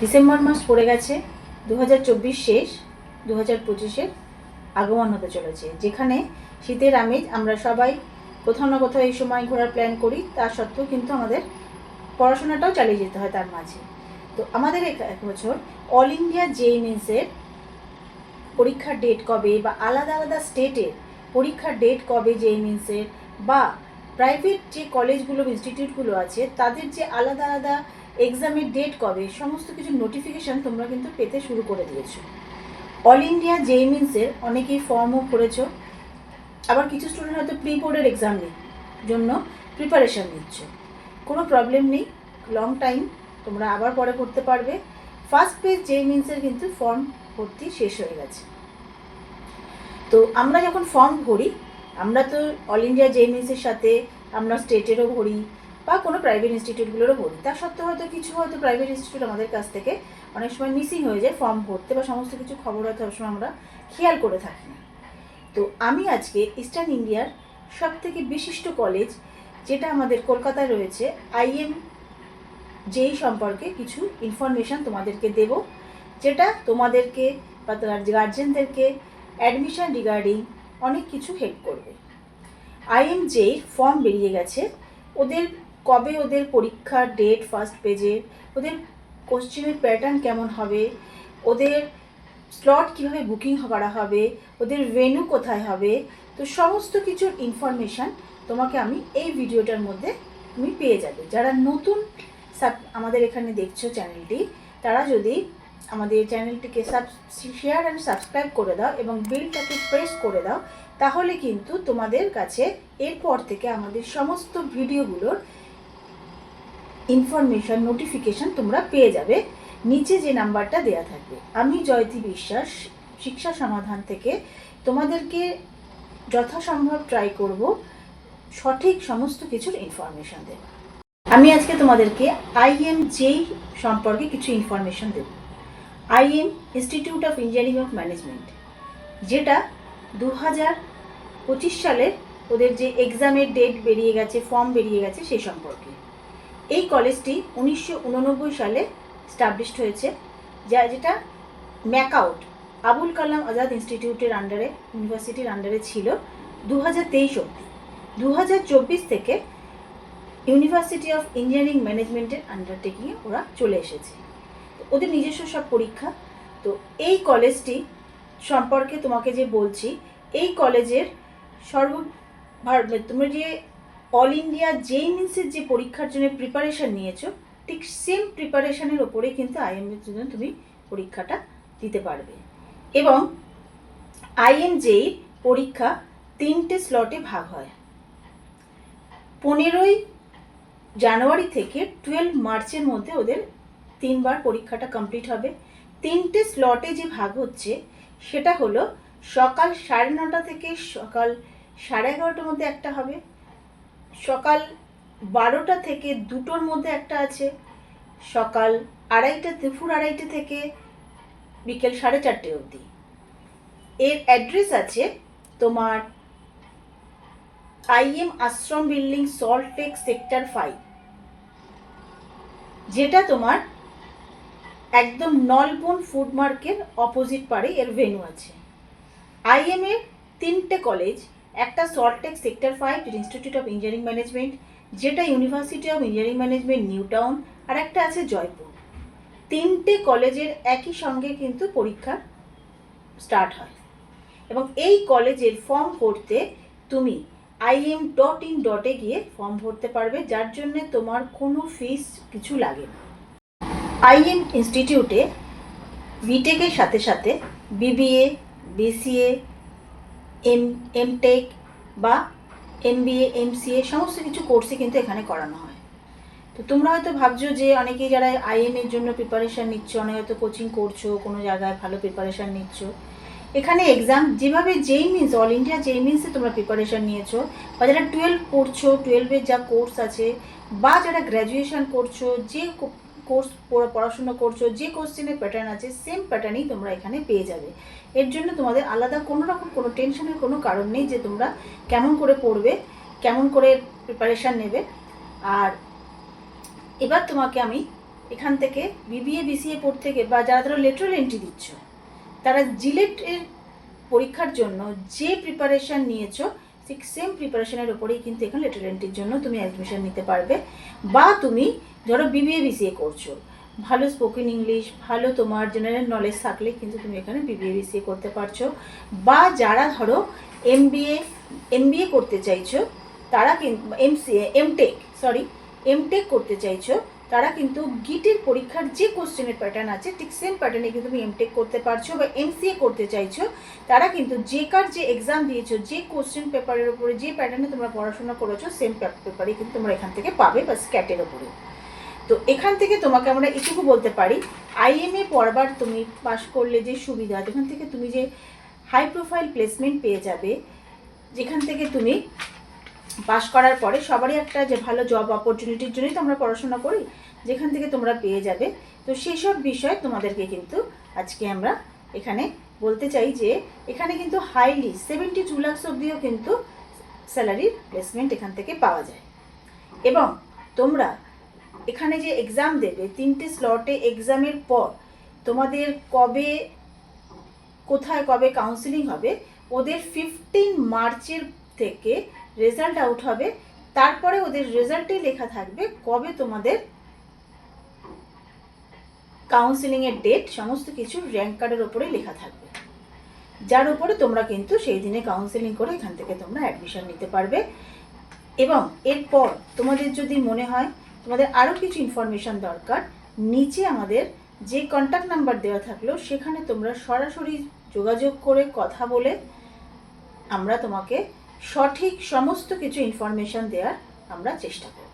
December মাস পড়ে গেছে দু হাজার চব্বিশ শেষ দু হাজার পঁচিশের আগমন হতে চলেছে। যেখানে শীতের আমেজ, আমরা সবাই কোথাও না কোথাও এই সময় ঘোরার প্ল্যান করি, তা সত্ত্বেও কিন্তু আমাদের পড়াশোনাটাও চালিয়ে যেতে হয় তার মাঝে। তো আমাদের এক বছর অল ইন্ডিয়া জেই পরীক্ষার ডেট কবে বা আলাদা আলাদা স্টেটের পরীক্ষার ডেট কবে জেই বা প্রাইভেট যে কলেজগুলো ইনস্টিটিউটগুলো আছে, তাদের যে আলাদা আলাদা এক্সামের ডেট কবে, সমস্ত কিছু নোটিফিকেশান তোমরা কিন্তু পেতে শুরু করে দিয়েছ। অল ইন্ডিয়া জেই মিন্সের অনেকেই ফর্মও করেছ। আবার কিছু স্টুডেন্ট হয়তো প্রি বোর্ডের এক্সাম জন্য প্রিপারেশান নিচ্ছ। কোনো প্রবলেম নেই লং টাইম তোমরা আবার পরে করতে পারবে। ফার্স্ট পেজ জেই মিন্সের কিন্তু ফর্ম ভর্তি শেষ হয়ে গেছে। তো আমরা যখন ফর্ম ভরি আমরা তো অল ইন্ডিয়া জেই মিন্সের সাথে আমরা স্টেটেরও ভরি বা কোনো প্রাইভেট ইনস্টিটিউটগুলোরও ভরি। তা সত্ত্বেও হয়তো কিছু হয়তো প্রাইভেট ইনস্টিটিউট আমাদের কাছ থেকে অনেক সময় মিসিং হয়ে যায় ফর্ম ভরতে বা সমস্ত কিছু খবর হয়তো সবসময় আমরা খেয়াল করে থাকি না। তো আমি আজকে ইস্টার্ন ইন্ডিয়ার সব থেকে বিশিষ্ট কলেজ যেটা আমাদের কলকাতায় রয়েছে আইএম যেই সম্পর্কে কিছু ইনফরমেশান তোমাদেরকে দেব, যেটা তোমাদেরকে বা তোমার গার্জেনদেরকে অ্যাডমিশন রিগার্ডিং অনেক কিছু হেল্প করবে। আইএম যেই ফর্ম বেরিয়ে গেছে। ওদের কবে ওদের পরীক্ষার ডেট ফার্স্ট পেজে ওদের কোশ্চেনের প্যাটার্ন কেমন হবে, ওদের স্লট কীভাবে বুকিং করা হবে, ওদের ভেন্যু কোথায় হবে, তো সমস্ত কিছুর ইনফরমেশান তোমাকে আমি এই ভিডিওটার মধ্যে তুমি পেয়ে যাবে। যারা নতুন আমাদের এখানে দেখছ চ্যানেলটি তারা যদি আমাদের চ্যানেলটিকে সাব শেয়ার অ্যান্ড সাবস্ক্রাইব করে দাও এবং বেলটাকে প্রেস করে দাও, তাহলে কিন্তু তোমাদের কাছে এরপর থেকে আমাদের সমস্ত ভিডিওগুলোর ইনফরমেশন নোটিফিকেশন তোমরা পেয়ে যাবে। নিচে যে নাম্বারটা দেয়া থাকবে। আমি জয়তী বিশ্বাস, শিক্ষা সমাধান থেকে তোমাদেরকে যথাসম্ভব ট্রাই করব সঠিক সমস্ত কিছুর ইনফরমেশন দেব আমি আজকে তোমাদেরকে আইএম জেই সম্পর্কে কিছু information Dev. IEM institute of engineering of management যেটা দু হাজার পঁচিশ সালে ওদের যে এক্সামের ডেট বেরিয়ে গেছে ফর্ম বেরিয়ে গেছে সেই সম্পর্কে। এই কলেজটি উনিশশো উননব্বই সালে স্টাবলিশড হয়েছে, যা যেটা ম্যাকআউট আবুল কালাম আজাদ ইনস্টিটিউটের আন্ডারে ইউনিভার্সিটির আন্ডারে ছিল দু হাজার তেইশ অব্দি দু হাজার চব্বিশ থেকে ইউনিভার্সিটি অফ ইঞ্জিনিয়ারিং ম্যানেজমেন্টের আন্ডারটেকিংয়ে ওরা চলে এসেছে। ওদের নিজস্ব সব পরীক্ষা। তো এই কলেজটি সম্পর্কে তোমাকে যে বলছি, এই কলেজের সর্ব ভার- তুমি যে অল ইন্ডিয়া জেই মিন্সের যে পরীক্ষার জন্য প্রিপারেশন নিয়েছো, ঠিক সেম প্রিপারেশানের ওপরে কিন্তু আইএমের জন্য তুমি পরীক্ষাটা দিতে পারবে। এবং আইএম জেই পরীক্ষা তিনটে স্লটে ভাগ হয়। পনেরোই জানুয়ারি থেকে টুয়েলভ মার্চের মধ্যে ওদের তিনবার পরীক্ষাটা কমপ্লিট হবে। তিনটে স্লটে যে ভাগ হচ্ছে, সেটা হলো সকাল সাড়ে নটা থেকে সকাল সাড়ে এগারোটার মধ্যে একটা হবে, সকাল বারোটা থেকে দুটোর মধ্যে একটা আছে, সকাল আড়াইটা, দুপুর আড়াইটে থেকে বিকেল সাড়ে চারটে অবধি। এর অ্যাড্রেস আছে তোমার IEM Ashram building, salt tech sector five. যেটা তোমার একদম নলবন ফুড মার্কেট অপোজিট পারে এর ভেনু আছে। আইএম এর তিনটে কলেজ একটা salt tech sector five institute of engineering management যেটা university of engineering management new town আর একটা আছে জয়পুর তিনটে কলেজের একই সঙ্গে কিন্তু পরীক্ষা স্টার্ট হয়। এবং এই কলেজের ফর্ম ভরতে তুমি আইএম ডট ইন ডটে গিয়ে ফর্ম ভরতে পারবে, যার জন্য তোমার কোনো ফিস কিছু লাগে না। আইএম ইনস্টিটিউটে বিটেকের সাথে সাথে বিবিএ, বিসিএ, এম, এমটেক বা এমবিএ, এমসিএ সমস্ত কিছু কোর্সই কিন্তু এখানে করানো হয়। তো তোমরা হয়তো ভাবছ যে অনেকেই যারা আইএম এর জন্য প্রিপারেশান নিচ্ছ, অনেক হয়তো কোচিং করছ, কোনো জায়গায় ভালো প্রিপারেশান নিচ্ছ। এখানে এক্সাম যেভাবে যেই মিনস অল ইন্ডিয়া যেই মিনসে তোমরা প্রিপারেশান নিয়েছো বা যারা টুয়েলভ করছ টুয়েলভের যা কোর্স আছে বা যারা গ্র্যাজুয়েশন করছ, যে কোর্স পড়াশোনা করছ, যে কোশ্চেনের প্যাটার্ন আছে সেম প্যাটার্নই তোমরা এখানে পেয়ে যাবে। এর জন্য তোমাদের আলাদা কোনো রকম কোনো টেনশনের কোনো কারণ নেই যে তোমরা কেমন করে পড়বে, কেমন করে প্রিপারেশান নেবে। আর এবার তোমাকে আমি এখান থেকে বিবিএ বিসিএ পড়তে থেকে বা যারা ধরো লেটারাল এন্ট্রি দিচ্ছ, তারা জিলেটের পরীক্ষার জন্য যে প্রিপারেশান নিয়েছো ঠিক সেম প্রিপারেশনের ওপরেই কিন্তু এখানে লেটার এন্ট্রির জন্য তুমি অ্যাডমিশন নিতে পারবে। বা তুমি ধরো বিবিএ বিসিএ করছ। ভালো স্পোকেন ইংলিশ ভালো তোমার জেনারেল নলেজ থাকলে কিন্তু তুমি এখানে বিবিএ বিসিএ করতে পারছ। বা যারা ধরো এমবিএ এমবিএ করতে চাইছো, তারা কিন্তু এমসিএ এমটেক সরি এমটেক করতে চাইছো তারা কিন্তু গিটের পরীক্ষার যে কোশ্চেনের প্যাটার্ন আছে, ঠিক সেম প্যাটার্নে কিন্তু তুমি এমটেক করতে পারছ বা এমসিএ করতে চাইছো, তারা কিন্তু যে কার যে এক্সাম দিয়েছ, যে কোশ্চেন পেপারের উপরে, যে প্যাটার্নে তোমরা পড়াশোনা করেছ সেম পেপারে কিন্তু তোমরা এখান থেকে পাবে বা স্ক্যাটের ওপরে তো এখান থেকে তোমাকে আমরা এটুকু বলতে পারি আইএমএ পড়বার তুমি পাশ করলে যে সুবিধা, যেখান থেকে তুমি যে হাই প্রোফাইল প্লেসমেন্ট পেয়ে যাবে, যেখান থেকে তুমি পাশ করার পরে সবারই একটা যে ভালো জব অপরচুনিটির জন্যই তো আমরা পড়াশোনা করি, যেখান থেকে তোমরা পেয়ে যাবে। তো সেই সব বিষয় তোমাদেরকে কিন্তু আজকে আমরা এখানে বলতে চাই যে, এখানে কিন্তু হাইলি সেভেন্টি টু লাক্স অব্দিও কিন্তু স্যালারির প্লেসমেন্ট এখান থেকে পাওয়া যায়। এবং তোমরা এখানে যে এক্সাম দেবে, তিনটে স্লটে এক্সামের পর তোমাদের কবে, কোথায় কবে কাউন্সিলিং হবে, ওদের ফিফটিন মার্চের থেকে রেজাল্ট আউট হবে। তারপরে ওদের রেজাল্টে লেখা থাকবে কবে তোমাদের কাউন্সিলিংয়ের ডেট সমস্ত কিছু র্যাঙ্ক কার্ডের ওপরে লেখা থাকবে। যার উপরে তোমরা কিন্তু সেই দিনে কাউন্সিলিং করে এখান থেকে তোমরা অ্যাডমিশন নিতে পারবে। এবং এরপর তোমাদের যদি মনে হয় তোমাদের আরও কিছু ইনফরমেশন দরকার, নিচে আমাদের যে কন্ট্যাক্ট নাম্বার দেওয়া থাকল, সেখানে তোমরা সরাসরি যোগাযোগ করে কথা বলে আমরা তোমাকে সঠিক সমস্ত কিছু ইনফরমেশন দেওয়ার আমরা চেষ্টা করব।